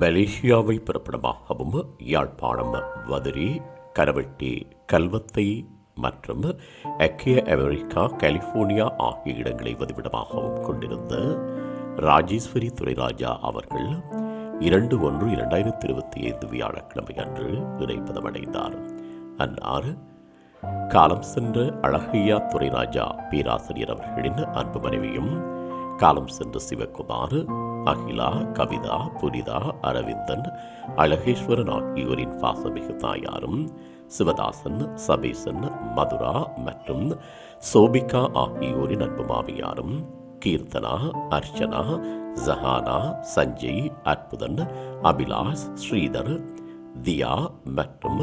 மலேசியாவை பிறப்பிடமாகவும் யாழ்ப்பாணம் வதிரி கரவெட்டி கல்வத்தை மற்றும் ஐக்கிய அமெரிக்கா கலிபோர்னியா ஆகிய இடங்களை வதிவிடமாகவும் கொண்டிருந்த ராஜேஸ்வரி துரைராஜா அவர்கள் இரண்டு ஒன்று இரண்டாயிரத்தி இருபத்தி ஐந்து வியாழக்கிழமை அன்று இறைப்பதமடைந்தார் அன்னார் காலம் சென்ற அழகையா துரைராஜா பேராசிரியர் அவர்களின் அன்பு மனைவியும் காலம் சென்ற சிவகுமார் அகிலா கவிதா புனிதா அரவிந்தன் அழகேஸ்வரன் ஆகியோரின் பாசமிகு தாயாரும் சிவதாசன் சபேசன் மதுரா மற்றும் சோபிகா ஆகியோரின் அன்பு மாமியாரும் கீர்த்தனா அர்ச்சனா ஜஹானா சஞ்சய் அற்புதன் அபிலாஷ் ஸ்ரீதர் தியா மற்றும்